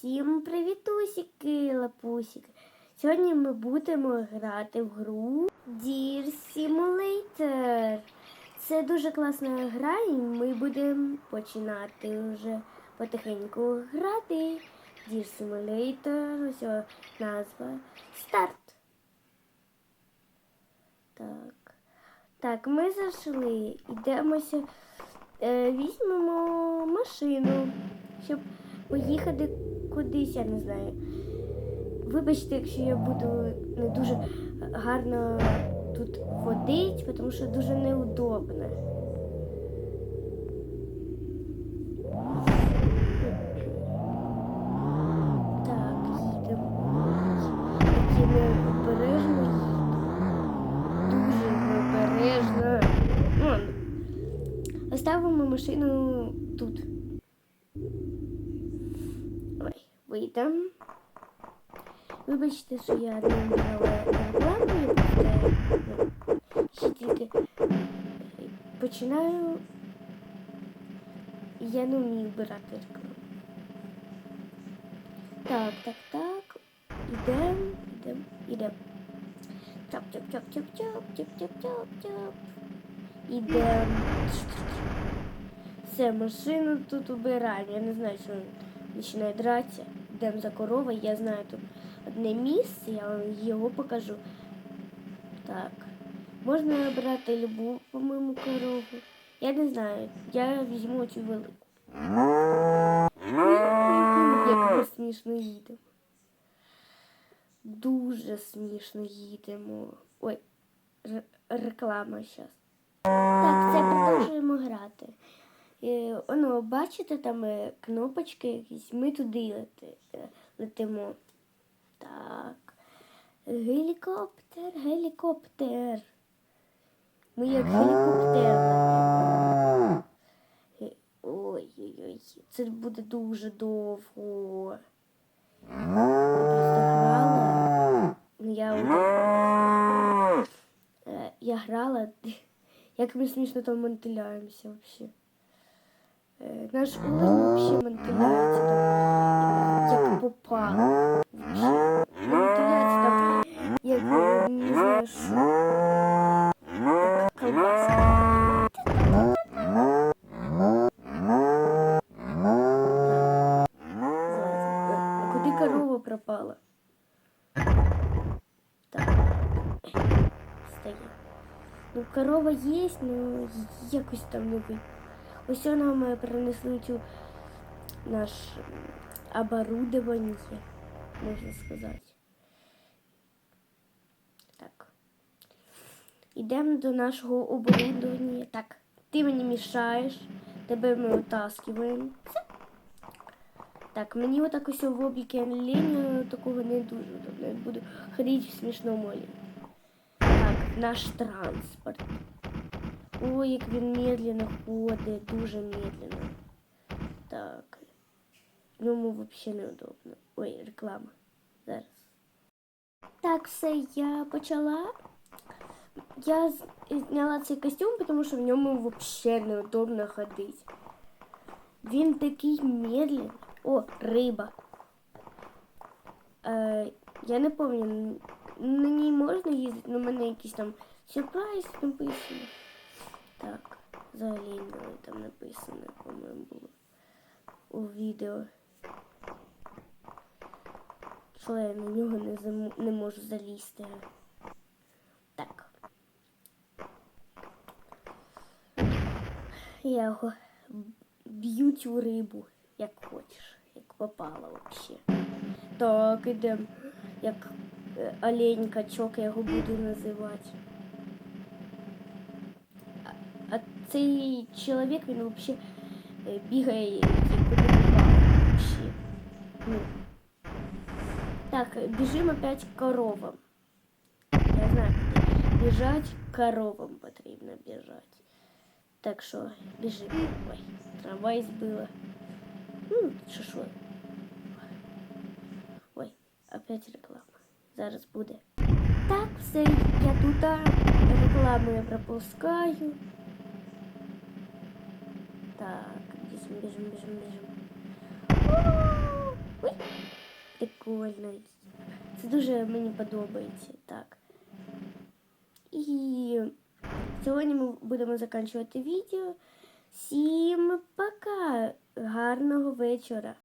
Всім привітусики, лапусики. Сьогодні ми будемо грати в гру Deer Simulator. Це дуже класна гра, і ми будемо починати вже потихеньку грати. Deer Simulator, ось назва. Старт. Так. Так, ми зайшли. Йдемося. Е, візьмемо машину, щоб поїхати кудись, я не знаю. Вибачте, якщо я буду не дуже гарно тут ходити, тому що дуже неудобно. Так, їдемо. Які ми обережно їдемо. Дуже обережно. Ну, Оставимо машину тут. Ой, вийдемо. Вибачте, що я не брала рекламу, я ну, ще тільки починаю. Я не вмію брати рекламу. Так, так, так. Ідемо, ідемо, ідемо. Чоп, чоп, чоп, чоп, чоп, чоп, чоп, чоп, чоп. Ідемо. Все, машину тут убираємо. Я не знаю, що він починає дратися. Йдемо за коровою. Я знаю тут одне місце, я вам його покажу. Так. Можна брати любу, по-моєму, корову. Я не знаю. Я візьму цю велику. Як ми смішно їдемо. Дуже смішно їдемо. Ой, реклама зараз. Так, це продовжуємо грати. Е, Воно, бачите, там е, кнопочки якісь, ми туди лети, е, летимо. Так. Гелікоптер, гелікоптер. Ми як гелікоптер летимо. Ой-ой-ой, це буде дуже довго. Я грала. Ну, Я, я грала, як ми смішно там мантиляємося взагалі. Э, наш улан вообще вентиляція там як попала. Вентиляція там я не знаю що. Куди корова пропала? Так. Стоїть. Ну корова є, но якось там любить. Ось нам принесли цю наш оборудование, можна сказати. Так. Йдемо до нашого оборудовання. Так, ти мені мішаєш, тебе ми витаскиваємо. Так, мені отак ось в обліки оленя такого не дуже. Я буду ходити в смішному олені. Так, наш транспорт. Ой, як він медленно ходить, дуже медленно. Так. В ньому взагалі неудобно. Ой, реклама. Зараз. Так, все, я почала. Я зняла цей костюм, тому що в ньому взагалі неудобно ходити. Він такий медленний. О, риба. Е, я не пам'ятаю, на ній можна їздити, але в мене якийсь там сюрприз написано. Так, взагалі там написано, по-моєму, було у відео. Що я на нього не, зам... не можу залізти. Так. Я його б'ю цю рибу, як хочеш, як попало взагалі. Так, ідемо, як е, олень качок я його буду називати. цей чоловік, він взагалі е, бігає як куди попало вообще. Ну. Так, біжимо опять к коровам. Я знаю, куди біжать к коровам потрібно біжати. Так що біжимо. Ой, трамвай збила. Ну, що що. Ой, опять реклама. Зараз буде. Так, все, я тут а, рекламу я пропускаю. Так, бежим, бежим, бежим, бежим. Ой, прикольно. Це дуже мені подобається. Так. І сьогодні ми будемо закінчувати відео. Всім пока! Гарного вечора!